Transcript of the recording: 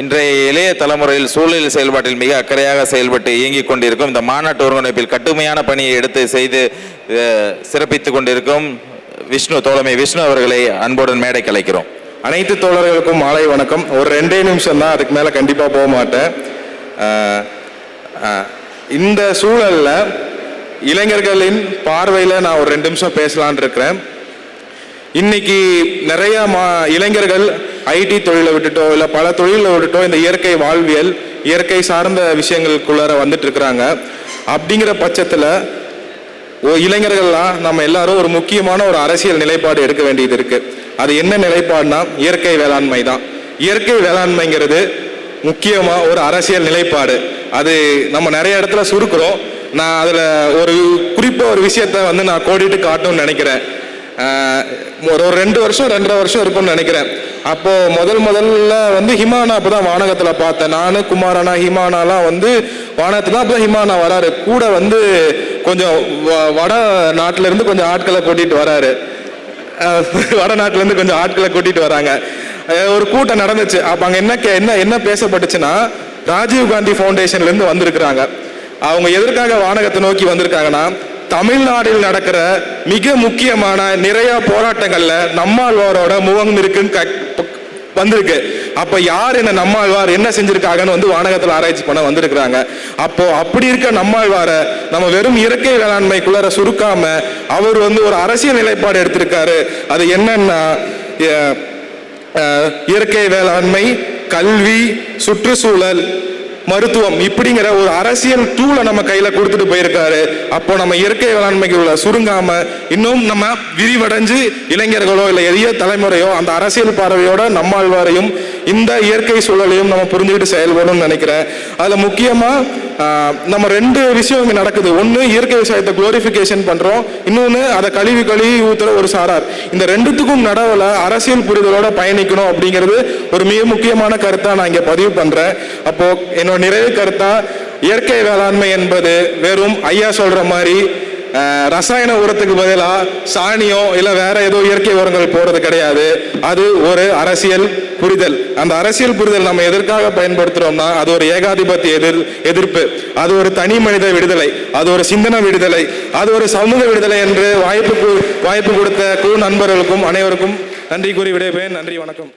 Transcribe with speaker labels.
Speaker 1: இன்றைய இளைய தலைமுறையில் சூழல் செயல்பாட்டில் மிக அக்கறையாக செயல்பட்டு இயங்கிக் கொண்டிருக்கும் இந்த மாநாட்டு ஒருங்கிணைப்பில் கடுமையான பணியை எடுத்து செய்து சிறப்பித்துக் கொண்டிருக்கும் விஷ்ணு தோழமை விஷ்ணு அவர்களை அன்புடன் மேடை கலைக்கிறோம்
Speaker 2: அனைத்து தோழர்களுக்கும் மாலை வணக்கம். ஒரு ரெண்டே நிமிஷம் தான் அதுக்கு மேலே கண்டிப்பாக போக மாட்டேன். இந்த சூழல்ல இளைஞர்களின் பார்வையில் நான் ஒரு ரெண்டு நிமிஷம் பேசலான் இருக்கிறேன். இன்னைக்கு நிறைய மா இளைஞர்கள் ஐடி தொழிலை விட்டுட்டோ இல்லை பல தொழிலை விட்டுட்டோ இந்த இயற்கை வாழ்வியல் இயற்கை சார்ந்த விஷயங்களுக்குள்ளார வந்துட்டு இருக்கிறாங்க. அப்படிங்கிற பட்சத்தில் ஓ இளைஞர்கள்லாம் நம்ம எல்லாரும் ஒரு முக்கியமான ஒரு அரசியல் நிலைப்பாடு எடுக்க வேண்டியது இருக்கு. அது என்ன நிலைப்பாடுனா இயற்கை வேளாண்மை தான். இயற்கை வேளாண்மைங்கிறது முக்கியமாக ஒரு அரசியல் நிலைப்பாடு. அது நம்ம நிறைய இடத்துல சுருக்குறோம். நான் அதில் ஒரு குறிப்பாக ஒரு விஷயத்த வந்து நான் கோடிட்டு காட்டணும்னு நினைக்கிறேன். ஒரு ஒரு ரெண்டு வருஷம் ரெண்டரை வருஷம் இருக்கும்னு நினைக்கிறேன். அப்போ முதல் முதல்ல வந்து ஹிமானா அப்போ தான் வானகத்தில் பார்த்தேன். நானு குமாரனா ஹிமானாலாம் வந்து வானகத்தில் அப்போ தான் ஹிமானா வராரு. கூட வந்து கொஞ்சம் வ- வட நாட்டிலேருந்து கொஞ்சம் ஆட்களை கூட்டிட்டு வராரு. வட நாட்டிலேருந்து கொஞ்சம் ஆட்களை கூட்டிட்டு வராங்க. ஒரு கூட்டம் நடந்துச்சு. அப்போ அங்கே என்ன கே- என்ன என்ன பேசப்பட்டுச்சுன்னா ராஜீவ் காந்தி ஃபவுண்டேஷன்லேருந்து வந்திருக்கிறாங்க. அவங்க எதற்காக வானகத்தை நோக்கி வந்திருக்காங்கன்னா தமிழ்நாட்டில் நடக்கிற மிக முக்கியமான நிறைய போராட்டங்கள்ல நம்மாழ்வாரோட முகம் இருக்குன்னு வந்திருக்கு. அப்ப யார் என்ன நம்மாழ்வார் என்ன செஞ்சிருக்காங்கன்னு வந்து வானகத்தில் ஆராய்ச்சி பண்ண வந்திருக்கிறாங்க. அப்போ அப்படி இருக்க நம்மாழ்வார நம்ம வெறும் இயற்கை வேளாண்மைக்குள்ளார சுருக்காம அவர் வந்து ஒரு அரசியல் நிலைப்பாடு எடுத்திருக்காரு. அது என்னன்னா இயற்கை வேளாண்மை கல்வி சுற்றுச்சூழல் மருத்துவம் இப்படிங்கிற ஒரு அரசியல் தூளை நம்ம கையில கொடுத்துட்டு போயிருக்காரு. அப்போ நம்ம இயற்கை வேளாண்மைக்கு உள்ள சுருங்காம இன்னும் நம்ம விரிவடைஞ்சு இளைஞர்களோ இல்லை எளிய தலைமுறையோ அந்த அரசியல் பார்வையோட நம்மாழ்வாரையும் இந்த இயற்கை சூழலையும் நம்ம புரிஞ்சுக்கிட்டு செயல்படணும்னு நினைக்கிறேன். அதில் முக்கியமாக நம்ம ரெண்டு விஷயம் இங்கே நடக்குது. ஒன்று இயற்கை விவசாயத்தை குளோரிஃபிகேஷன் பண்ணுறோம் இன்னொன்று அதை கழுவி கழுவி ஊத்துற ஒரு சாரார். இந்த ரெண்டுத்துக்கும் நடவில் அரசியல் புரிதலோட பயணிக்கணும் அப்படிங்கிறது ஒரு மிக முக்கியமான கருத்தாக நான் இங்கே பதிவு பண்ணுறேன் அப்போது என்னோட நிறைவு கருத்தாக இயற்கை வேளாண்மை என்பது வெறும் ஐயா சொல்கிற மாதிரி ரசாயன உரத்துக்கு பதிலாக சாணியோ இல்லை வேற ஏதோ இயற்கை உரங்கள் போடுறது கிடையாது. அது ஒரு அரசியல் புரிதல். அந்த அரசியல் புரிதல் நம்ம எதற்காக பயன்படுத்துறோம்னா அது ஒரு ஏகாதிபத்திய எதிர் எதிர்ப்பு. அது ஒரு தனி மனித விடுதலை. அது ஒரு சிந்தன விடுதலை. அது ஒரு சமூக விடுதலை என்று வாய்ப்பு வாய்ப்பு கொடுத்த குழு நண்பர்களுக்கும் அனைவருக்கும் நன்றி கூறி விடைபெறுகிறேன். நன்றி வணக்கம்.